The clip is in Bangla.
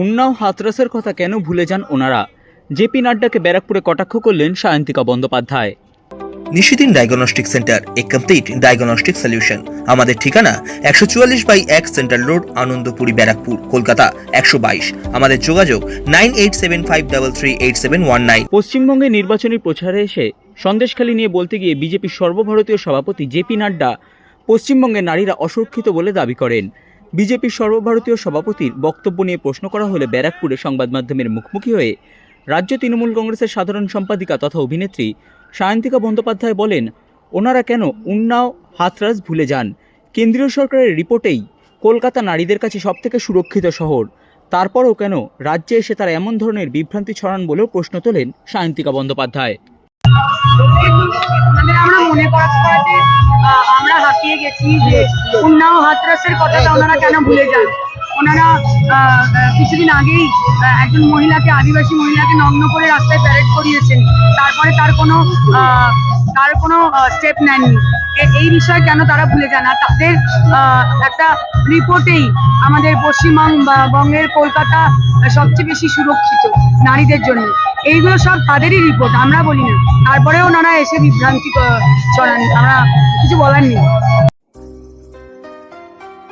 উন্নাও হাতরাসের কথা কেন ভুলে যান ওনারা? জেপি নাড্ডাকে ব্যারাকপুরে কটাক্ষ করলেন সায়ন্তিকা বন্দ্যোপাধ্যায়। নিশিদিন ডায়াগনস্টিক সেন্টার এ কমপ্লিট ডায়াগনস্টিক সলিউশন। আমাদের ঠিকানা একশো চুয়াল্লিশ বাই এক সেন্ট্রাল রোড আনন্দপুরি ব্যারাকপুর কলকাতা একশো বাইশ। আমাদের যোগাযোগ nine eight seven five double three eight seven one nine. পশ্চিমবঙ্গে নির্বাচনী প্রচারে এসে সন্দেশখালী নিয়ে বলতে গিয়ে বিজেপির সর্বভারতীয় সভাপতি জেপি নাড্ডা পশ্চিমবঙ্গের নারীরা অসুরক্ষিত বলে দাবি করেন। বিজেপির সর্বভারতীয় সভাপতির বক্তব্য নিয়ে প্রশ্ন করা হলে ব্যারাকপুরে সংবাদ মাধ্যমের মুখোমুখি হয়ে রাজ্য তৃণমূল কংগ্রেসের সাধারণ সম্পাদিকা তথা অভিনেত্রী সায়ন্তিকা বন্দ্যোপাধ্যায় বলেন, ওনারা কেন উন্নাও হাতরাস ভুলে যান? কেন্দ্রীয় সরকারের রিপোর্টেই কলকাতা নারীদের কাছে সবথেকে সুরক্ষিত শহর। তারপরও কেন রাজ্যে এসে তারা এমন ধরনের বিভ্রান্তি ছড়ান বলেও প্রশ্ন তোলেন সায়ন্তিকা বন্দ্যোপাধ্যায়? গেছি যে উন্নাও হাতরাসের কথাটা ওনারা কেন ভুলে যান? ওনারা কিছুদিন আগেই একজন মহিলাকে, আদিবাসী মহিলাকে নগ্ন করে রাস্তায় প্যারেড করিয়েছেন। তারপরে তার কোনো তার কোনো স্টেপ নেননি। এই বিষয়ে কেন তারা ভুলে যান? আর তাদের একটা রিপোর্টেই আমাদের পশ্চিমবঙ্গের কলকাতা সবচেয়ে বেশি সুরক্ষিত নারীদের জন্য। এইগুলো সব তাদেরই রিপোর্ট আমরা বলি না। তারপরেও ওনারা এসে বিভ্রান্তি চড়ান আমরা কিছু বলার নেই।